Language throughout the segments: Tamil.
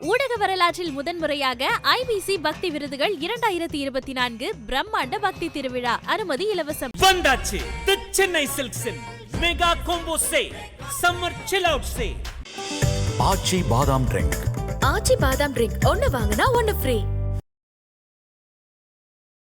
ஊடக வரலாற்றில் முதன்முறையாக ஐபிசி பக்தி விருதுகள் இரண்டாயிரத்தி இருபத்தி நான்கு பிரம்மாண்ட பக்தி திருவிழா. அனுமதி இலவசம். வந்தாச்சு. The Chennai சில்க்ஸின் mega combo say summer chill out say Aachi badam drink Aachi பாதாம் ட்ரிங்க் ஒன்னு வாங்கினா ஒன்னு ஃப்ரீ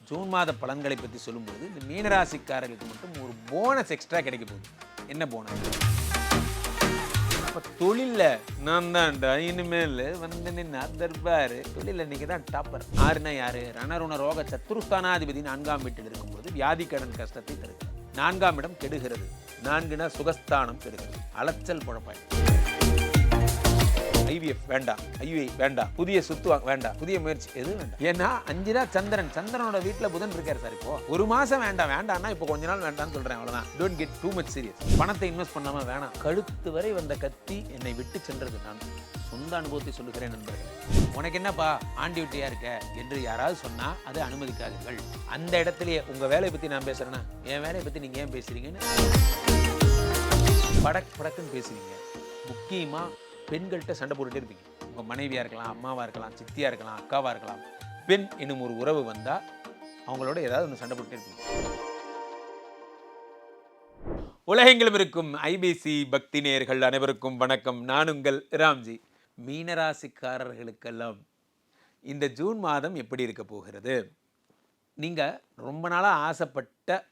ஜூன் மாத பலன்களை பற்றி சொல்லும்போது இந்த மீனராசிக்காரர்களுக்கு மட்டும் ஒரு போனஸ் எக்ஸ்ட்ரா கிடைக்க போகுது. என்ன போனஸ் அப்போ தொழிலில் நான் தான்டா இனிமேல் வந்து நின்று தர்பார். தொழிலில் இன்னைக்கு தான் டாப்பர் ஆறுனா யாரு? ரணருண ரோக சத்துருஸ்தானாதிபதி நான்காம் வீட்டில் இருக்கும்போது வியாதி கடன் கஷ்டத்தை தருகிறது நான்காம் இடம் கெடுகிறது. நான்குனா சுகஸ்தானம் கெடுகிறது அலைச்சல் குழப்பாய் ஐவிஎஃப் வேண்டாம். ஐவிஐ வேண்டாம். புதிய சுத்து வேண்டாம். புதிய முயற்சி எது வேண்டாம். ஏன்னா அஞ்சுனா சந்திரன். சந்திரனோட வீட்டில் புதன் இருக்கார் சார் இப்போ. ஒரு மாசம் வேண்டாம். வேண்டாம்னா இப்போ கொஞ்ச நாள் வேண்டாம்னு சொல்றேன் அவ்வளவுதான். Don't get too much serious பணத்தை இன்வெஸ்ட் பண்ணாம வேணாம். கழுத்து வரை வந்த கத்தி என்னை விட்டு சென்றது நான் சொந்த அனுபவத்தை சொல்லுகிறேன் நண்பர்கள். உனக்கு என்னப்பா? ஆண்டிவிட்டியா இருக்க? என்று யாராவது சொன்னா அதை அனுமதிக்காதீர்கள். அந்த இடத்துலயே உங்க வேலையை பத்தி நான் பேசுறேன்னா என் வேலையை பத்தி நீங்க ஏன் பேசுறீங்கன்னு? படக் படக்குன்னு பேசுவீங்க முக்கியமா பெண்கள்கிட்ட சண்டை போட்டுட்டே இருப்பீங்க. உங்கள் மனைவியாக இருக்கலாம் அம்மாவாக இருக்கலாம் சித்தியாக இருக்கலாம் அக்காவாக இருக்கலாம் பெண் என்னும் ஒரு உறவு வந்தால் அவங்களோட ஏதாவது ஒன்று சண்டை போட்டுகிட்டே இருப்பீங்க. உலகெங்கிலும் இருக்கும் ஐபிசி பக்தி நேயர்கள் அனைவருக்கும் வணக்கம். நான் உங்கள் ராம்ஜி. மீனராசிக்காரர்களுக்கெல்லாம் இந்த ஜூன் மாதம் எப்படி இருக்க போகிறது? நீங்கள் ரொம்ப நாளாக ஆசைப்பட்ட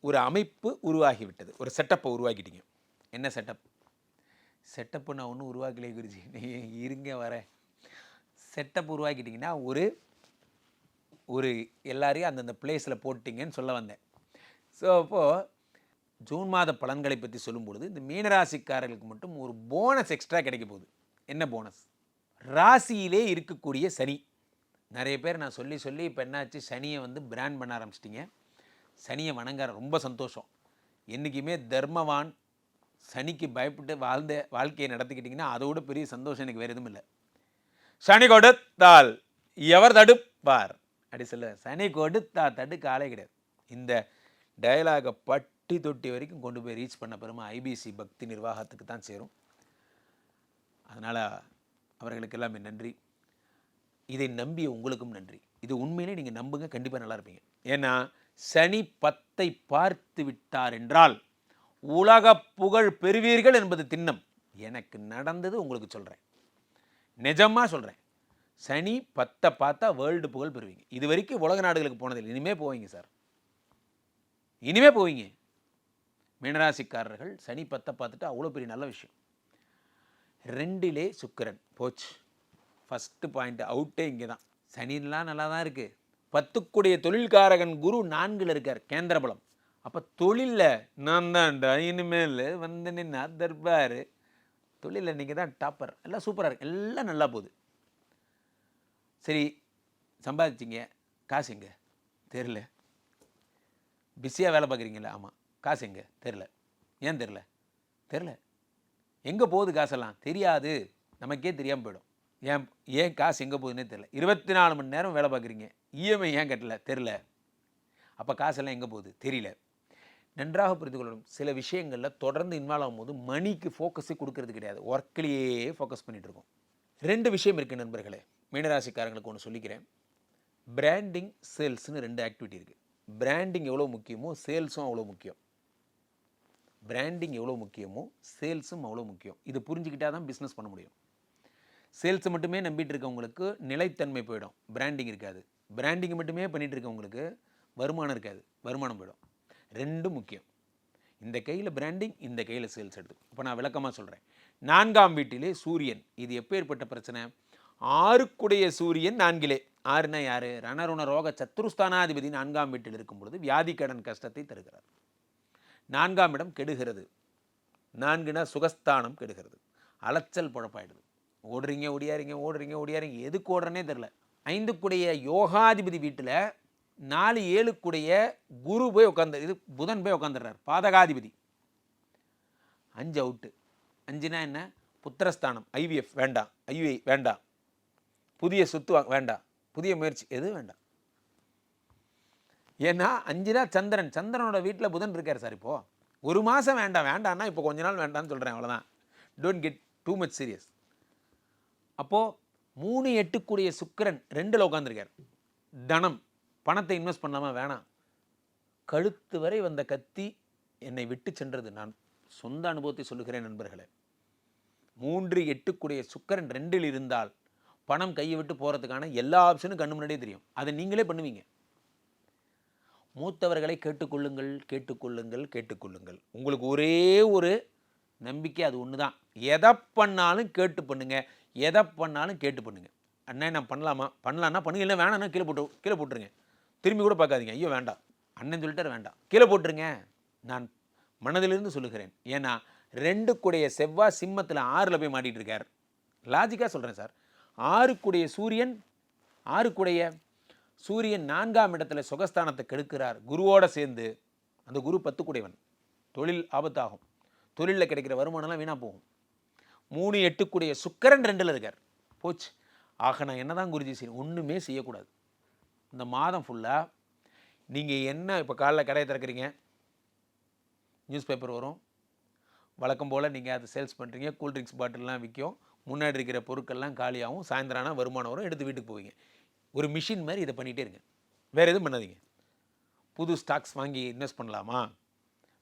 ஒரு அமைப்பு உருவாகிவிட்டது. ஒரு செட்டப்பை உருவாக்கிட்டீங்க. என்ன செட்டப் செட்டப்பு நான் ஒன்றும் உருவாக்கலையே குருஜி. நீ இருங்க வரேன். செட்டப் உருவாக்கிட்டிங்கன்னா ஒரு ஒரு எல்லாரையும் அந்தந்த பிளேஸில் போட்டிங்கன்னு சொல்ல வந்தேன். ஸோ அப்போது ஜூன் மாத பலன்களை பற்றி சொல்லும்பொழுது இந்த மீனராசிக்காரர்களுக்கு மட்டும் ஒரு போனஸ் எக்ஸ்ட்ரா கிடைக்க போகுது. என்ன போனஸ் ராசியிலே இருக்கக்கூடிய சனி. நிறைய பேர் நான் சொல்லி சொல்லி இப்போ என்னாச்சு? சனியை வந்து பிராண்ட் பண்ண ஆரம்பிச்சிட்டிங்க. சனியை வணங்க ரொம்ப சந்தோஷம். என்றைக்குமே தர்மவான் சனிக்கு பயப்பட்டு வாழ்ந்த வாழ்க்கையை நடத்திக்கிட்டிங்கன்னா அதோட பெரிய சந்தோஷம் எனக்கு வேறு எதுவும் இல்லை. சனி கொடுத்தால் எவர் தடுப்பார்? அப்படி சொல்ல சனி கொடுத்தா தடுக்க ஆளே கிடையாது. இந்த டயலாகை பட்டி தொட்டி வரைக்கும் கொண்டு போய் ரீச் பண்ண பெருமை ஐபிசி பக்தி நிர்வாகத்துக்கு தான் சேரும். அதனால் அவர்களுக்கெல்லாம் என் நன்றி. இதை நம்பிய உங்களுக்கும் நன்றி. இது உண்மையிலே நீங்கள் நம்புங்க. கண்டிப்பாக நல்லா இருப்பீங்க. ஏன்னா சனி பத்தை பார்த்து விட்டார் என்றால் உலக புகழ் பெறுவீர்கள் என்பது திண்ணம். எனக்கு நடந்தது உங்களுக்கு சொல்கிறேன் நிஜமாக சொல்கிறேன் சனி பத்தை பார்த்தா வேர்ல்டு புகழ் பெறுவீங்க. இது வரைக்கும் உலக நாடுகளுக்கு போனதில்லை. இனிமே போவீங்க சார் இனிமே போவீங்க. மீனராசிக்காரர்கள் சனி பத்தை பார்த்துட்டு அவ்வளோ பெரிய நல்ல விஷயம். ரெண்டிலே சுக்கிரன். போச்சு. ஃபஸ்ட்டு பாயிண்ட் அவுட்டே இங்கே தான். சனிலாம் நல்லா தான் இருக்குது பத்துக்குடைய தொழில்காரகன் குரு நான்கில் இருக்கார். கேந்திரபலம். அப்போ தொழிலில் நான் தான்டா இனிமேல் வந்து நின்று தர்பார். தொழிலில் நீங்கள் தான் டாப்பர் எல்லாம் சூப்பராக இருக்கு. எல்லாம் நல்லா போகுது. சரி சம்பாதிச்சிங்க. காசு எங்கே? தெரில பிஸியாக வேலை பார்க்குறீங்களா? ஆமாம் காசு எங்கே? தெரில ஏன் தெரில தெரில எங்கே போகுது காசெல்லாம்? தெரியாது. நமக்கே தெரியாமல் போயிடும். ஏன் ஏன் காசு எங்கே போகுதுன்னே தெரில இருபத்தி நாலு மணி நேரம் வேலை பார்க்குறீங்க. இஎம்ஐ ஏன் கட்டல? தெரில அப்போ காசெல்லாம் எங்கே போகுது? தெரியல. நன்றாக புரிந்து கொள்ளணும். சில விஷயங்களில் தொடர்ந்து இன்வால்வ் ஆகும்போது மணிக்கு ஃபோக்கஸே கொடுக்கறது கிடையாது. ஒர்க்லேயே ஃபோக்கஸ் பண்ணிகிட்டு இருக்கோம். ரெண்டு விஷயம் இருக்குது நண்பர்களே. மீனராசிக்காரங்களுக்கு ஒன்று சொல்லிக்கிறேன். பிராண்டிங் சேல்ஸ்னு ரெண்டு ஆக்டிவிட்டி இருக்குது பிராண்டிங் எவ்வளோ முக்கியமோ சேல்ஸும் அவ்வளோ முக்கியம். பிராண்டிங் எவ்வளோ முக்கியமோ சேல்ஸும் அவ்வளோ முக்கியம். இது புரிஞ்சுக்கிட்டா தான் பிஸ்னஸ் பண்ண முடியும். சேல்ஸை மட்டுமே நம்பிட்டு இருக்கவங்களுக்கு நிலைத்தன்மை போயிடும். பிராண்டிங் இருக்காது. பிராண்டிங் மட்டுமே பண்ணிகிட்டு இருக்கவங்களுக்கு வருமானம் இருக்காது. வருமானம் போயிடும். ரெண்டும் முக்கியம். இந்த கையில் பிராண்டிங் இந்த கையில் சேல்ஸ் எடுத்து. இப்போ நான் விளக்கமாக சொல்கிறேன் நான்காம் வீட்டிலே சூரியன். இது எப்பேற்பட்ட பிரச்சனை? ஆறுக்குடைய சூரியன் நான்கிலே. ஆறுனா யார்? ரணருண ரோக சத்துருஸ்தானாதிபதி நான்காம் வீட்டில் இருக்கும் பொழுது வியாதி கடன் கஷ்டத்தை தருகிறார். நான்காம் இடம் கெடுகிறது. நான்குனா சுகஸ்தானம் கெடுகிறது. அலைச்சல் குழப்பாயிடுது ஓடுறீங்க ஓடியாரீங்க ஓடுறீங்க ஓடியாரீங்க. எதுக்கு ஓடுறனே தெரில ஐந்துக்குடைய யோகாதிபதி வீட்டில் நாலு ஏழுக்குடைய குரு போய் உட்காந்து இது புதன் போய் உட்காந்துடுறார் பாதகாதிபதி. அஞ்சு அவுட்டு அஞ்சுனா என்ன? புத்திரஸ்தானம் ஐவிஎஃப் வேண்டாம் ஐவிஐ வேண்டாம் புதிய சொத்து வேண்டாம் புதிய முயற்சி எதுவும் வேண்டாம் ஏன்னா அஞ்சுனா சந்திரன். சந்திரனோட வீட்டில் புதன் இருக்கார் சார் இப்போது ஒரு மாதம் வேண்டாம் வேண்டாம்னா இப்போ கொஞ்ச நாள் வேண்டாம்னு சொல்கிறேன் அவ்வளோதான் don't get too much serious அப்போது மூணு எட்டுக்குரிய சுக்கரன் ரெண்டில் உட்காந்துருக்கார் தனம். பணத்தை இன்வெஸ்ட் பண்ணாமல் வேணாம். கழுத்து வரை வந்த கத்தி என்னை விட்டு சென்றது. நான் சொந்த அனுபவத்தை சொல்லுகிறேன் நண்பர்களே. மூன்று எட்டுக்குடைய சுக்கரன் ரெண்டில் இருந்தால் பணம் கையை விட்டு போகிறதுக்கான எல்லா ஆப்ஷனும் கண்ணு முன்னாடியே தெரியும். அதை நீங்களே பண்ணுவீங்க. மூத்தவர்களை கேட்டுக்கொள்ளுங்கள் கேட்டுக்கொள்ளுங்கள் கேட்டுக்கொள்ளுங்கள். உங்களுக்கு ஒரே ஒரு நம்பிக்கை அது ஒன்று தான் எதை பண்ணாலும் கேட்டு பண்ணுங்கள் எதை பண்ணாலும் கேட்டு பண்ணுங்கள் அண்ணே நான் பண்ணலாமா? பண்ணலான்னா பண்ணுங்க. இல்லை வேணாம்னா கீழே போட்டு கீழே போட்டுருங்க. திரும்பி கூட பார்க்காதீங்க. ஐயோ வேண்டாம். அண்ணன் சொல்லிட்டார் வேண்டாம். கீழே போட்டுருங்க. நான் மனதிலிருந்து சொல்லுகிறேன். ஏன்னா ரெண்டு கூடைய செவ்வாய் சிம்மத்தில் ஆறில் போய் மாட்டிகிட்டு இருக்கார். லாஜிக்காக சொல்கிறேன் சார். ஆறுக்குடைய சூரியன் ஆறுக்குடைய சூரியன் நான்காம் இடத்துல சுகஸ்தானத்தை கெடுக்கிறார். குருவோடு சேர்ந்து அந்த குரு பத்துக்குடையவன் தொழில் ஆபத்தாகும். தொழிலில் கிடைக்கிற வருமானம்லாம் வீணாக போகும். மூணு எட்டுக்குடைய சுக்கரன் ரெண்டில் இருக்கார். போச்சு. ஆக நான் என்ன தான் குருஜி செய்யணும் ஒன்றுமே செய்யக்கூடாது. இந்த மாதம் ஃபுல்லாக நீங்கள் என்ன இப்போ காலைல கடையை திறக்கிறீங்க? நியூஸ் பேப்பர் வரும். வழக்கம் போல் நீங்கள் அதை சேல்ஸ் பண்ணுறீங்க கூல்ட்ரிங்க்ஸ் பாட்டில்லாம் விற்கும் முன்னாடி இருக்கிற பொருட்கள்லாம் காலியாகவும் சாயந்தரம் வருமானம் வரும். எடுத்து வீட்டுக்கு போவீங்க. ஒரு மிஷின் மாதிரி இதை பண்ணிகிட்டே இருங்க. வேறு எதுவும் பண்ணாதீங்க. புது ஸ்டாக்ஸ் வாங்கி இன்வெஸ்ட் பண்ணலாமா?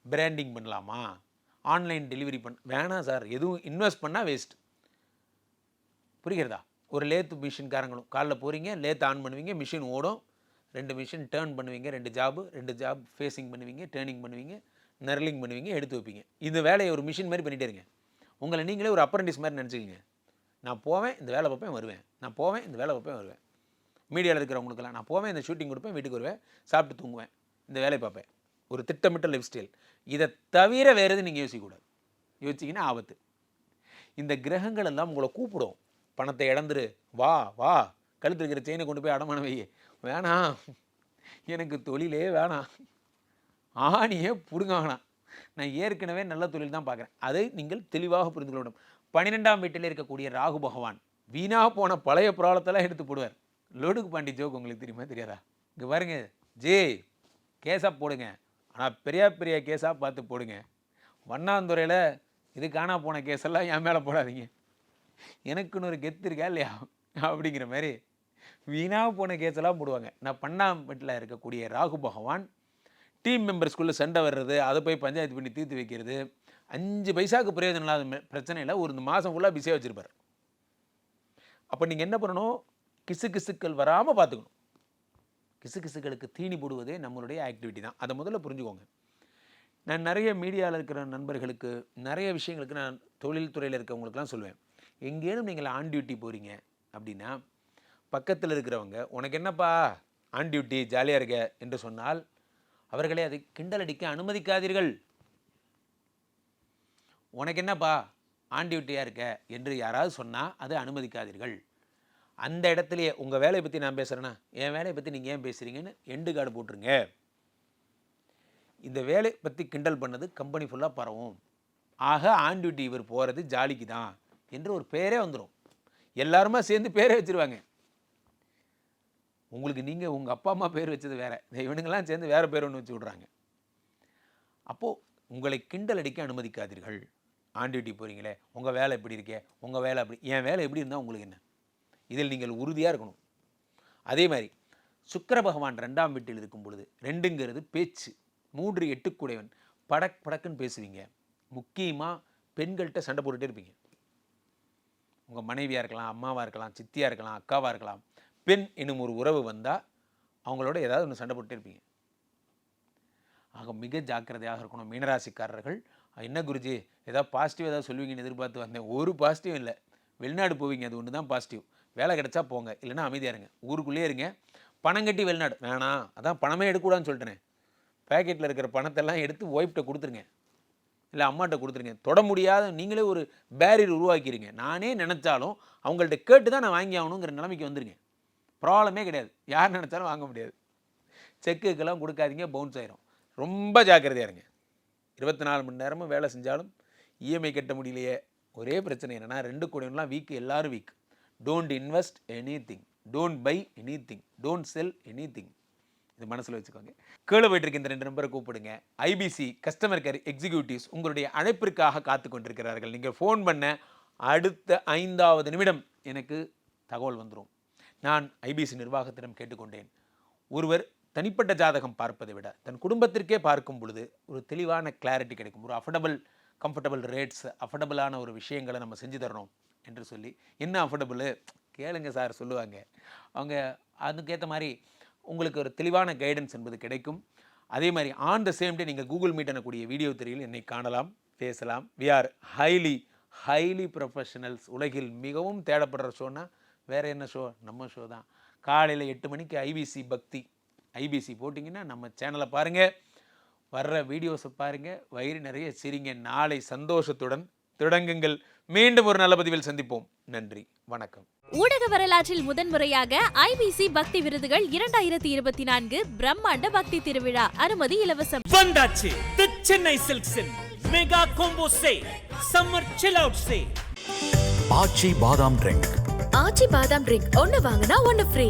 பிராண்டிங் பண்ணலாமா? ஆன்லைன் டெலிவரி பண்ண வேணாம் சார் எதுவும் இன்வெஸ்ட் பண்ணால் வேஸ்ட் புரிகிறதா? ஒரு லேத்து மிஷின்காரங்களும் காலைல போகிறீங்க லேத் ஆன் பண்ணுவீங்க மிஷின் ஓடும். ரெண்டு மிஷின் டேர்ன் பண்ணுவீங்க ரெண்டு ஜாபு ரெண்டு ஜாப் ஃபேஸிங் பண்ணுவீங்க டேர்னிங் பண்ணுவீங்க நர்லிங் பண்ணுவீங்க எடுத்து வைப்பீங்க. இந்த வேலையை ஒரு மிஷின் மாதிரி பண்ணிட்டே இருங்க. உங்களை நீங்களே ஒரு அப்ரண்டிஸ் மாதிரி நினச்சிக்கிங்க. நான் போவேன் இந்த வேலை பார்ப்பேன் வருவேன். நான் போவேன் இந்த வேலை பார்ப்பேன் வருவேன். மீடியாவில் இருக்கிறவங்களுக்கெல்லாம் நான் போவேன் இந்த ஷூட்டிங் கொடுப்பேன் வீட்டுக்கு வருவேன் சாப்பிட்டு தூங்குவேன் இந்த வேலையை பார்ப்பேன். ஒரு திட்டமிட்ட லைஃப் ஸ்டைல் இதை தவிர வேறு எதுவும் நீங்கள் யோசிக்கக்கூடாது. யோசிச்சிங்கன்னா ஆபத்து. இந்த கிரகங்கள் எல்லாம் உங்களை கூப்பிடும். பணத்தை இழந்துரு. வா வா. கழுத்து இருக்கிற செயினை கொண்டு போய் அடமான வை. வேணாம். எனக்கு தொழிலே வேணாம். ஆணியே பிடுங்க நான் ஏற்கனவே நல்ல தொழில் தான் பார்க்குறேன். அதை நீங்கள் தெளிவாக புரிந்து கொள்ள வேண்டும். பன்னிரெண்டாம் வீட்டில் இருக்கக்கூடிய ராகு பகவான் வீணாக போன பழைய புராளத்தெல்லாம் எடுத்து போடுவார். லோடுக்கு பாண்டி ஜோக் உங்களுக்கு தெரியுமா தெரியாதா? இங்கே பாருங்க. ஜே கேஸாக போடுங்க. ஆனால் பெரிய பெரிய கேஸாக பார்த்து போடுங்க. வண்ணாந்துறையில் இது காணா போன கேஸெல்லாம் என் மேலே போடாதீங்க. எனக்குன்னு ஒரு கெத்து இருக்கா இல்லையா? அப்படிங்கிற மாதிரி வீணாக போன கேஸெல்லாம் போடுவாங்க. நான் பண்ணாம்பட்டில் இருக்கக்கூடிய ராகு பகவான் டீம் மெம்பர்ஸ்குள்ளே சண்டை வர்றது அதை போய் பஞ்சாயத்து பண்ணி தீர்த்து வைக்கிறது அஞ்சு பைசாவுக்கு பிரயோஜனம் இல்லாத பிரச்சனையில் ஒரு மாதம் ஃபுல்லாக பிஸியாக வச்சுருப்பார். அப்போ நீங்கள் என்ன பண்ணணும்? கிசு கிசுக்கள் வராமல் பார்த்துக்கணும் கிசு கிசுக்களுக்கு தீனி போடுவதே நம்மளுடைய ஆக்டிவிட்டி தான். அதை முதல்ல புரிஞ்சுக்கோங்க. நான் நிறைய மீடியாவில் இருக்கிற நண்பர்களுக்கு நிறைய விஷயங்களுக்கு நான் தொழில்துறையில் இருக்கவங்களுக்குலாம் சொல்லுவேன் எங்கேனும் நீங்கள் ஆன் டியூட்டி போகிறீங்க அப்படின்னா பக்கத்தில் இருக்கிறவங்க உனக்கு என்னப்பா ஆன் டியூட்டி ஜாலியாக இருக்க? என்று சொன்னால் அவர்களை அதை கிண்டல் அடிக்க அனுமதிக்காதீர்கள். உனக்கு என்னப்பா ஆன் டியூட்டியாக இருக்க? என்று யாராவது சொன்னால் அதை அனுமதிக்காதீர்கள். அந்த இடத்துலையே உங்கள் வேலையை பற்றி நான் பேசுகிறேன்னா என் வேலையை பற்றி நீங்கள் ஏன் பேசுகிறீங்கன்னு எண்டு கார்டு போட்டுருங்க. இந்த வேலை பற்றி கிண்டல் பண்ணது கம்பெனி ஃபுல்லாக பரவும். ஆக ஆன் டியூட்டி இவர் போகிறது ஜாலிக்கு தான் என்று ஒரு பேரே வந்துடும் எல்லாருமா சேர்ந்து பேரே வச்சிருவாங்க. உங்களுக்கு நீங்கள் உங்கள் அப்பா அம்மா பேர் வச்சது வேற. இந்த இவனுங்கெல்லாம் சேர்ந்து வேறு பேர் ஒன்று வச்சு விட்றாங்க. அப்போது உங்களை கிண்டல் அடிக்க அனுமதிக்காதீர்கள். ஆண்டிட்டி போகிறீங்களே உங்கள் வேலை எப்படி இருக்கே உங்கள் வேலை அப்படி என் வேலை எப்படி இருந்தால் உங்களுக்கு என்ன? இதில் நீங்கள் உறுதியாக இருக்கணும். அதே மாதிரி சுக்கர பகவான் ரெண்டாம் வீட்டில் இருக்கும் பொழுது ரெண்டுங்கிறது பேச்சு. மூன்று எட்டுக்குடையவன். படக் படக்குன்னு பேசுவீங்க. முக்கியமாக பெண்கள்கிட்ட சண்டை போட்டுகிட்டே இருப்பீங்க. உங்கள் மனைவியாக இருக்கலாம் அம்மாவாக இருக்கலாம் சித்தியாக இருக்கலாம் அக்காவாக இருக்கலாம் பெண் என்னும் ஒரு உறவு வந்தால் அவங்களோட ஏதாவது ஒன்று சண்டை போட்டு இருப்பீங்க ஆக மிக ஜாக்கிரதையாக இருக்கணும். மீனராசிக்காரர்கள் என்ன குருஜி ஏதாவது பாசிட்டிவ் ஏதாவது சொல்லுவீங்கன்னு எதிர்பார்த்து வந்தேன். ஒரு பாசிட்டிவ் இல்லை. வெளிநாடு போவீங்க அது ஒன்று தான் பாசிட்டிவ் வேலை கிடைச்சா போங்க. இல்லைனா அமைதியாக இருங்க. ஊருக்குள்ளேயே இருங்க. பணம் கட்டி வெளிநாடு. வேணாம். அதான் பணமே எடுக்கக்கூடாதுன்னு சொல்லிட்டேனே. பேக்கெட்டில் இருக்கிற பணத்தெல்லாம் எடுத்து ஒய்ஃப்ட்ட கொடுத்துருங்க. இல்லை அம்மாட்ட கொடுத்துருங்க. தொட முடியாத நீங்களே ஒரு பேரியர் உருவாக்கிடுங்க நானே நினச்சாலும் அவங்கள்ட்ட கேட்டு தான் நான் வாங்கி ஆகணுங்கிற நிலைமைக்கு வந்துருங்க. ப்ராப்ளமே கிடையாது. யார் நினச்சாலும் வாங்க முடியாது. செக்குக்கெல்லாம் கொடுக்காதீங்க பவுன்ஸ் ஆயிரும். ரொம்ப ஜாக்கிரதையாக இருங்க. இருபத்தி நாலு மணி நேரமும் வேலை செஞ்சாலும் இஎம்ஐ கட்ட முடியலையே. ஒரே பிரச்சனை என்னென்னா ரெண்டு கோடிலாம் வீக் எல்லாரும் week don't invest anything don't buy anything don't sell anything இது மனசில் வச்சுக்கோங்க. கீழே போயிட்டுருக்க இந்த ரெண்டு நம்பரை கூப்பிடுங்க. ஐபிசி கஸ்டமர் கேர் எக்ஸிக்யூட்டிவ்ஸ் உங்களுடைய அழைப்பிற்காக காத்து கொண்டிருக்கிறார்கள். நீங்கள் ஃபோன் பண்ண அடுத்த ஐந்தாவது நிமிடம் எனக்கு தகவல் வந்துடும் நான் ஐபிசி நிர்வாகத்திடம் கேட்டுக்கொண்டேன். ஒருவர் தனிப்பட்ட ஜாதகம் பார்ப்பதை விட தன் குடும்பத்திற்கே பார்க்கும் பொழுது ஒரு தெளிவான கிளாரிட்டி கிடைக்கும். ஒரு அஃபர்டபுள் கம்ஃபர்டபுள் ரேட்ஸ் அஃபர்டபுளான ஒரு விஷயங்களை நம்ம செஞ்சு தரணும் என்று சொல்லி என்ன அஃபர்டபுளு கேளுங்க சார் சொல்லுவாங்க. அவங்க அதுக்கேற்ற மாதிரி உங்களுக்கு ஒரு தெளிவான கைடன்ஸ் என்பது கிடைக்கும். அதே மாதிரி ஆன் த சேம் டே நீங்கள் கூகுள் மீட் எனக்கூடிய வீடியோ திரையில் என்னை காணலாம் பேசலாம். We are highly highly professionals உலகில் மிகவும் தேடப்படுற ஷோன்னா வேறு என்ன ஷோ நம்ம ஷோ தான். காலையில் எட்டு மணிக்கு ஐபிசி பக்தி. ஐபிசி போட்டிங்கன்னா நம்ம சேனலை பாருங்கள் வர்ற வீடியோஸை பாருங்கள் வயிறு நிறைய சிரிங்க. நாளை சந்தோஷத்துடன் தொடங்குங்கள். மீண்டும் ஒரு நல்ல பதிவில் சந்திப்போம். நன்றி. வணக்கம். ஊடக வரலாற்றில் முதன்முறையாக ஐபிசி பக்தி விருதுகள் இரண்டாயிரத்தி இருபத்தி நான்கு பிரம்மாண்ட பக்தி திருவிழா. அனுமதி இலவசம். வந்தாச்சு. The Chennai சில்க்ஸின் mega combo say summer chill out say Aachi badam drink Aachi பாதாம் ட்ரிங்க் ஒன்னு வாங்கினா ஒன்னு ஃப்ரீ